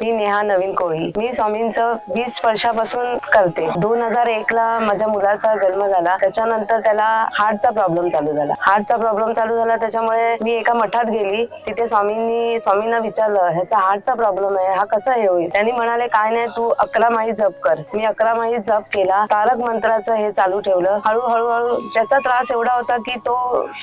मी नेहा नवीन कोळी. मी स्वामींचं वीस वर्षापासून करते. दोन हजार एक ला माझ्या मुलाचा जन्म झाला. त्याच्यानंतर त्याला हार्टचा प्रॉब्लेम चालू झाला. हार्टचा प्रॉब्लेम चालू झाला त्याच्यामुळे मी एका मठात गेली. तिथे स्वामींनी स्वामींना विचारलं ह्याचा हार्टचा प्रॉब्लेम आहे. हा कसा हे होईल? त्यांनी म्हणाले काय नाही तू अकरा माही जप कर. मी अकरा माही जप केला. तारक मंत्राचं हे चालू ठेवलं. हळूहळू हळू त्याचा त्रास एवढा होता की तो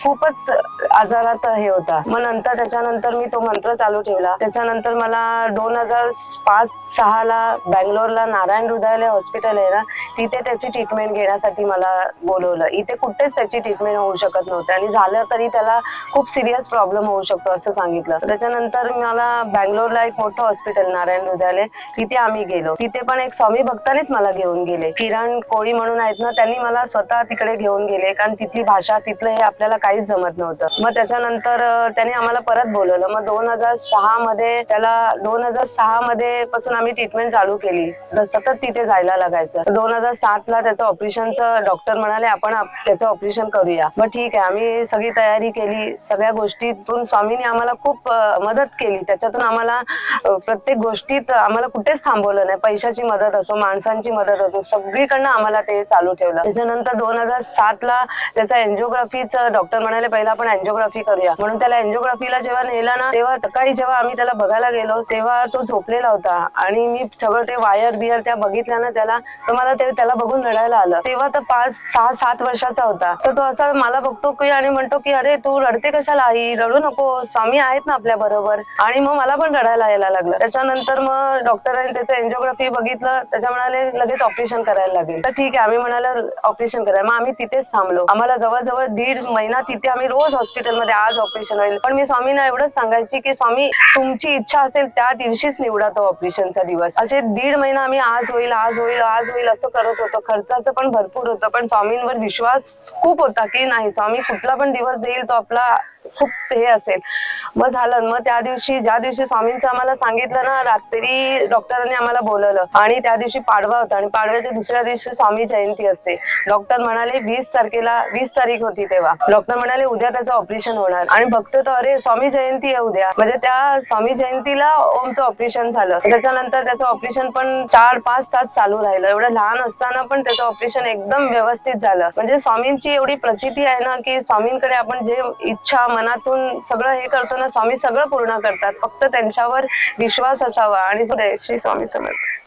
खूपच आजारात हे होता. मग नंतर त्याच्यानंतर मी तो मंत्र चालू ठेवला. त्याच्यानंतर मला दोन हजार पाच सहाला बँगलोरला नारायण हृदयालय हॉस्पिटल आहे ना तिथे त्याची ट्रीटमेंट घेण्यासाठी मला बोलवलं. इथे कुठेच त्याची ट्रीटमेंट होऊ शकत नव्हती आणि झालं तरी त्याला खूप सिरियस प्रॉब्लेम होऊ शकतो असं सांगितलं. त्याच्यानंतर मला बँगलोरला एक मोठं हॉस्पिटल नारायण हृदयालय तिथे आम्ही गेलो. तिथे पण एक स्वामी भक्तानेच मला घेऊन गेले. किरण कोळी म्हणून आहेत ना त्यांनी मला स्वतः तिकडे घेऊन गेले कारण तिथली भाषा तिथलं हे आपल्याला काहीच जमत नव्हतं. मग त्याच्यानंतर त्यांनी आम्हाला परत बोलवलं. मग दोन हजार सहा मध्ये त्याला दोन हजार सहा मध्ये पासून आम्ही ट्रीटमेंट चालू केली. सतत तिथे जायला लागायचं. दोन हजार सात ला त्याचं ऑपरेशनचं डॉक्टर म्हणाले आपण त्याचं ऑपरेशन करूया. मग ठीक आहे आम्ही सगळी तयारी केली. सगळ्या गोष्टीतून स्वामींनी आम्हाला खूप मदत केली. त्याच्यातून आम्हाला प्रत्येक गोष्टीत आम्हाला कुठेच थांबवलं नाही. पैशाची मदत असो माणसांची मदत असो सगळीकडनं आम्हाला ते चालू ठेवलं. त्याच्यानंतर दोन हजार सात ला त्याचा एन्जिओग्राफीचं डॉक्टर म्हणाले पहिला आपण एन्जिओग्राफी करूया. म्हणून त्याला एन्जिओग्राफीला जेव्हा नेला ना तेव्हा सकाळी जेव्हा आम्ही त्याला बघायला गेलो तेव्हा तो झोपलेला होता. आणि मी सगळं ते वायर बियर त्या बघितल्या ना त्याला तर मला ते त्याला बघून रडायला आलं. तेव्हा तर पाच सहा सात वर्षाचा होता. तर तो असा मला बघतो की आणि म्हणतो की अरे तू रडते कशाला आई? रडू नको. स्वामी आहेत ना आपल्या बरोबर. आणि मग मला पण रडायला यायला लागलं. त्याच्यानंतर मग डॉक्टरांनी त्याचं एन्जिओग्राफी बघितलं. त्याच्या म्हणाले लगेच ऑपरेशन करायला लागेल. तर ठीक आहे आम्ही म्हणाले ऑपरेशन करायला मग आम्ही तिथेच थांबलो. आम्हाला जवळजवळ दीड महिना तिथे आम्ही रोज हॉस्पिटलमध्ये आज ऑपरेशन होईल. पण मी स्वामींना एवढंच सांगायची की स्वामी तुमची इच्छा असेल त्या दिवशीच निवड तो ऑपरेशनचा दिवस. असे दीड महिना आम्ही आज होईल आज होईल आज होईल असं करत होतो. खर्चाचं पण भरपूर होतं पण स्वामींवर विश्वास खूप होता की नाही स्वामी कुठला पण दिवस देईल तो आपला खूप हे असेल. मग झालं. मग त्या दिवशी ज्या दिवशी स्वामींचं आम्हाला सांगितलं ना रात्री डॉक्टरांनी आम्हाला बोलवलं. आणि त्या दिवशी पाडवा होता. आणि पाडव्याच्या दुसऱ्या दिवशी स्वामी जयंती असते. डॉक्टर म्हणाले वीस तारखेला वीस तारीख होती तेव्हा. डॉक्टर म्हणाले उद्या त्याचं ऑपरेशन होणार. आणि बघतो तर अरे स्वामी जयंती आहे उद्या. म्हणजे त्या स्वामी जयंतीला ओमचं ऑपरेशन झालं. त्याच्यानंतर त्याचं ऑपरेशन पण चार पाच तास चालू राहिलं. एवढं लहान असताना पण त्याचं ऑपरेशन एकदम व्यवस्थित झालं. म्हणजे स्वामींची एवढी प्रचिती आहे ना की स्वामींकडे आपण जे इच्छा मनातून सगळं हे करतो ना स्वामी सगळं पूर्ण करतात. फक्त त्यांच्यावर विश्वास असावा आणि श्री स्वामी समर्थ.